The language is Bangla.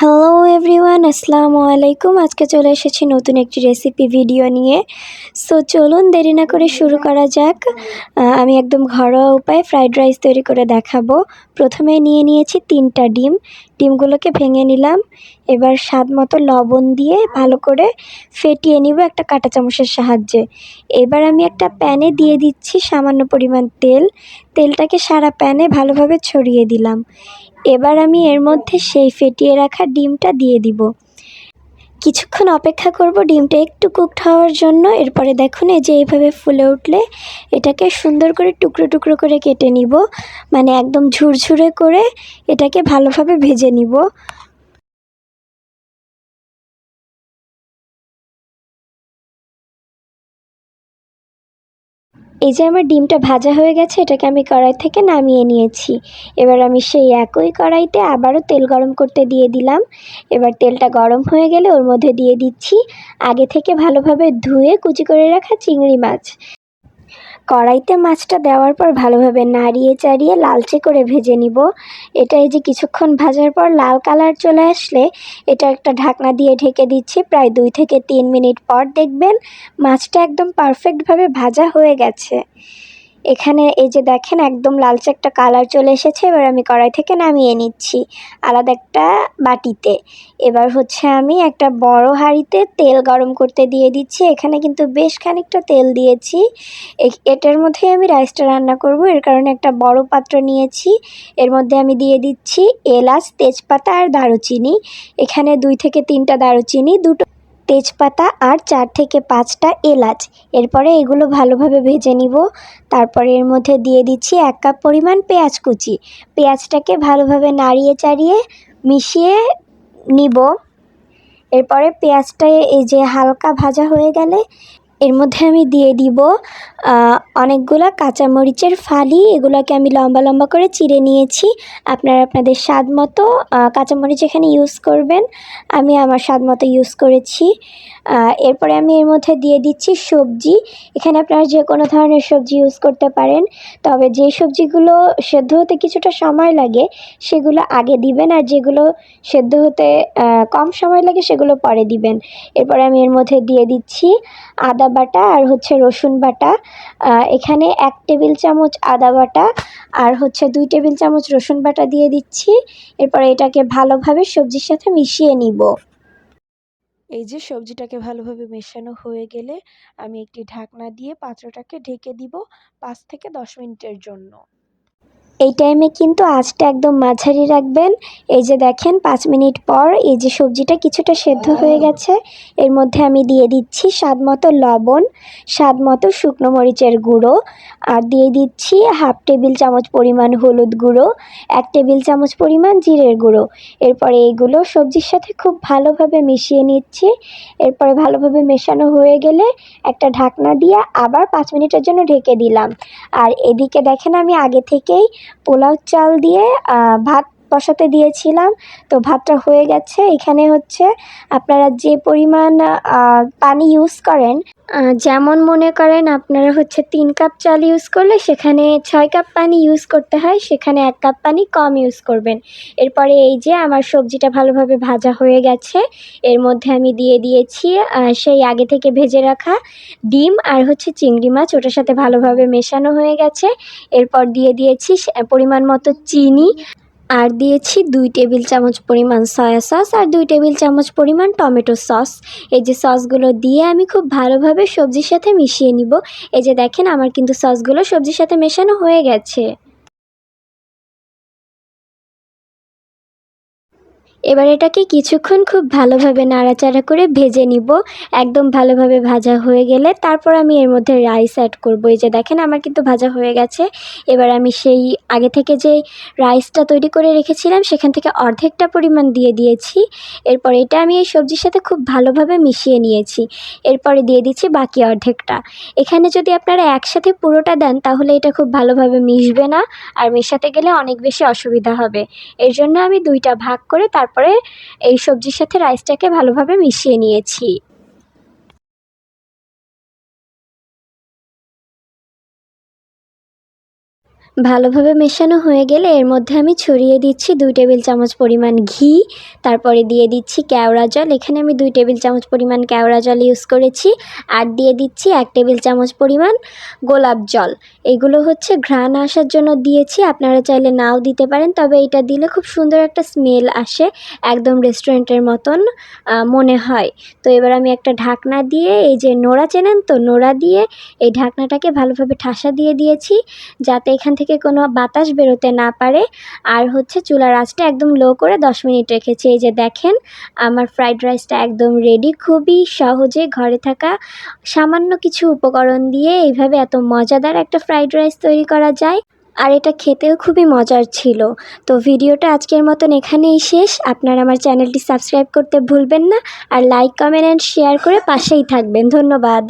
হ্যালো এভরিওয়ান আসসালামু আলাইকুম আজকে চলে এসেছি নতুন একটি রেসিপি ভিডিও নিয়ে। সো চলুন দেরি না করে শুরু করা যাক। আমি একদম ঘরোয়া উপায়ে ফ্রাইড রাইস তৈরি করে দেখাবো। প্রথমে নিয়ে নিয়েছি তিনটা ডিম। ডিমগুলোকে ভেঙে নিলাম। এবার স্বাদ মতো লবণ দিয়ে ভালো করে ফেটিয়ে নিব একটা কাঁটা চামচের সাহায্যে। এবার আমি একটা প্যানে দিয়ে দিচ্ছি সামান্য পরিমাণ তেল। তেলটাকে সারা প্যানে ভালোভাবে ছড়িয়ে দিলাম। এবার আমি এর মধ্যে সেই ফেটিয়ে রাখা ডিমটা দিয়ে দিব। কিছুক্ষণ অপেক্ষা করব ডিমটা একটু কুকড হওয়ার জন্য। এরপরে দেখুন, এই যে এইভাবে ফুলে উঠলে এটাকে সুন্দর করে টুকরো টুকরো করে কেটে নিব। মানে একদম ঝুরঝুরে করে এটাকে ভালোভাবে ভেজে নিব। এই যে আমার ডিমটা ভাজা হয়ে গেছে, এটাকে আমি কড়াই থেকে নামিয়ে নিয়েছি। এবার আমি সেই একই কড়াইতে আবারও তেল গরম করতে দিয়ে দিলাম। এবার তেলটা গরম হয়ে গেলে ওর মধ্যে দিয়ে দিচ্ছি আগে থেকে ভালোভাবে ধুয়ে কুচি করে রাখা চিংড়ি মাছ। কড়াইতে মাছটা দেওয়ার পর ভালোভাবে নাড়িয়ে চাড়িয়ে লালচে করে ভেজে নিব। এটা এই যে কিছুক্ষণ ভাজার পর লাল কালার চলে আসলে এটা একটা ঢাকনা দিয়ে ঢেকে দিচ্ছি। প্রায় দুই থেকে তিন মিনিট পর দেখবেন মাছটা একদম পারফেক্টভাবে ভাজা হয়ে গেছে। এখানে এই যে দেখেন, একদম লালচে একটা কালার চলে এসেছে। এবার আমি কড়াই থেকে নামিয়ে নিচ্ছি আলাদা একটা বাটিতে। এবার হচ্ছে আমি একটা বড় হাঁড়িতে তেল গরম করতে দিয়ে দিচ্ছি। এখানে কিন্তু বেশ খানিকটা তেল দিয়েছি। এটার মধ্যে আমি রাইসটা রান্না করব। এর কারণে একটা বড় পাত্র নিয়েছি। এর মধ্যে আমি দিয়ে দিচ্ছি এলাচ, তেজপাতা আর দারুচিনি। এখানে দুই থেকে তিনটা দারুচিনি, দুটো তেজপাতা আর চার থেকে পাঁচটা এলাচ। এরপরে এগুলো ভালোভাবে ভেজে নিব। তারপরে এর মধ্যে দিয়ে দিচ্ছি এক কাপ পরিমাণ পেঁয়াজ কুচি। পেঁয়াজটাকে ভালোভাবে নাড়িয়ে চাড়িয়ে মিশিয়ে নিব। এরপরে পেঁয়াজটা এই যে হালকা ভাজা হয়ে গেলে এর মধ্যে আমি দিয়ে দিব অনেকগুলা কাঁচামরিচের ফালি। এগুলোকে আমি লম্বা লম্বা করে চিড়ে নিয়েছি। আপনারা আপনাদের স্বাদ মতো কাঁচামরিচ এখানে ইউজ করবেন। আমি আমার স্বাদ মতো ইউজ করেছি। এরপরে আমি এর মধ্যে দিয়ে দিচ্ছি সবজি। এখানে আপনারা যে কোনো ধরনের সবজি ইউজ করতে পারেন। তবে যে সবজিগুলো সেদ্ধ হতে কিছুটা সময় লাগে, সেগুলো আগে দিবেন। আর যেগুলো সেদ্ধ হতে কম সময় লাগে, সেগুলো পরে দিবেন। এরপরে আমি এর মধ্যে দিয়ে দিচ্ছি আদা বাটা আর হচ্ছে রসুন বাটা। এখানে এক টেবিল চামচ আদা বাটা আর হচ্ছে দুই টেবিল চামচ রসুন বাটা দিয়ে দিচ্ছি। এরপর এটাকে ভালোভাবে সবজির সাথে মিশিয়ে নিব। এই যে সবজিটাকে ভালোভাবে মেশানো হয়ে গেলে আমি একটি ঢাকনা দিয়ে পাত্রটাকে ঢেকে দিব পাঁচ থেকে দশ মিনিটের জন্য। এই টাইমে কিন্তু আঁচটা একদম মাঝারি রাখবেন। এই যে দেখেন, পাঁচ মিনিট পর এই যে সবজিটা কিছুটা সেদ্ধ হয়ে গেছে। এর মধ্যে আমি দিয়ে দিচ্ছি স্বাদ মতো লবণ, স্বাদ মতো শুকনো মরিচের গুঁড়ো, আর দিয়ে দিচ্ছি হাফ টেবিল চামচ পরিমাণ হলুদ গুঁড়ো, এক টেবিল চামচ পরিমাণ জিরের গুঁড়ো। এরপরে এইগুলো সবজির সাথে খুব ভালোভাবে মিশিয়ে নিচ্ছি। এরপরে ভালোভাবে মেশানো হয়ে গেলে একটা ঢাকনা দিয়ে আবার পাঁচ মিনিটের জন্য ঢেকে দিলাম। আর এদিকে দেখেন আমি আগে থেকেই পোলাও চাল দিয়ে ভাত বসাতে দিয়েছিলাম। তো ভাতটা হয়ে গেছে। এখানে হচ্ছে আপনারা যে পরিমাণ পানি ইউজ করেন যেমন মনে করেন আপনারা হচ্ছে তিন কাপ চাল ইউজ করলে সেখানে ছয় কাপ পানি ইউজ করতে হয়, সেখানে এক কাপ পানি কম ইউজ করবেন। এরপরে এই যে আমার সবজিটা ভালোভাবে ভাজা হয়ে গেছে, এর মধ্যে আমি দিয়ে দিয়েছি সেই আগে থেকে ভেজে রাখা ডিম আর হচ্ছে চিংড়ি মাছ, ওটার সাথে ভালোভাবে মেশানো হয়ে গেছে। এরপর দিয়ে দিয়েছি পরিমাণ মতো চিনি। আর দিয়েছি দুই টেবিল চামচ পরিমাণ সয়া সস আর দুই টেবিল চামচ পরিমাণ টমেটো সস এই যে সসগুলো দিয়ে আমি খুব ভালোভাবে সবজির সাথে মিশিয়ে নিব। এই যে দেখেন আমার কিন্তু সসগুলো সবজির সাথে মেশানো হয়ে গেছে। এবার এটাকে কিছুক্ষণ খুব ভালোভাবে নাড়াচাড়া করে ভেজে নিব। একদম ভালোভাবে ভাজা হয়ে গেলে তারপর আমি এর মধ্যে রাইস অ্যাড করব। এই যে দেখেন আমার কিন্তু ভাজা হয়ে গেছে। এবার আমি সেই আগে থেকে যে রাইসটা তৈরি করে রেখেছিলাম সেখান থেকে অর্ধেকটা পরিমাণ দিয়ে দিয়েছি। এরপর এটা আমি এই সবজির সাথে খুব ভালোভাবে মিশিয়ে নিয়েছি। এরপরে দিয়ে দিচ্ছি বাকি অর্ধেকটা। এখানে যদি আপনারা একসাথে পুরোটা দেন তাহলে এটা খুব ভালোভাবে মিশবে না। আর মেশাতে গেলে অনেক বেশি অসুবিধা হবে। এর জন্য আমি দুইটা ভাগ করে তারপরে এই সবজির সাথে রাইসটাকে ভালোভাবে মিশিয়ে নিয়েছি। ভালোভাবে মেশানো হয়ে গেলে এর মধ্যে আমি ছড়িয়ে দিচ্ছি দুই টেবিল চামচ পরিমাণ ঘি, তারপরে দিয়ে দিচ্ছি কেওড়া জল। এখানে আমি দুই টেবিল চামচ পরিমাণ কেওড়া জল ইউজ করেছি আর দিয়ে দিচ্ছি এক টেবিল চামচ পরিমাণ গোলাপ জল। এগুলো হচ্ছে ঘ্রাণ আসার জন্য দিয়েছি, আপনারা চাইলে নাও দিতে পারেন, তবে এটা দিলে খুব সুন্দর একটা স্মেল আসে, একদম রেস্টুরেন্টের মতন মনে হয়। তো এবার আমি একটা ঢাকনা দিয়ে, এই যে নোড়া চেনেন তো, নোড়া দিয়ে এই ঢাকনাটাকে ভালোভাবে ঠাসা দিয়ে দিয়েছি, যাতে এখান থেকে কোনো বাতাস বেরোতে না পারে। আর হচ্ছে চুলার আঁচটা একদম লো করে দশ মিনিট রেখেছি। এই যে দেখেন, আমার ফ্রাইড রাইসটা একদম রেডি খুবই সহজে ঘরে থাকা সামান্য কিছু উপকরণ দিয়ে এইভাবে এত মজাদার একটা ফ্রাইড রাইস তৈরি করা যায়। আর এটা খেতেও খুবই মজার ছিল। তো ভিডিওটা আজকের মতন এখানেই শেষ। আপনারা আমার চ্যানেলটি সাবস্ক্রাইব করতে ভুলবেন না। আর লাইক কমেন্ট অ্যান্ড শেয়ার করে পাশেই থাকবেন। ধন্যবাদ।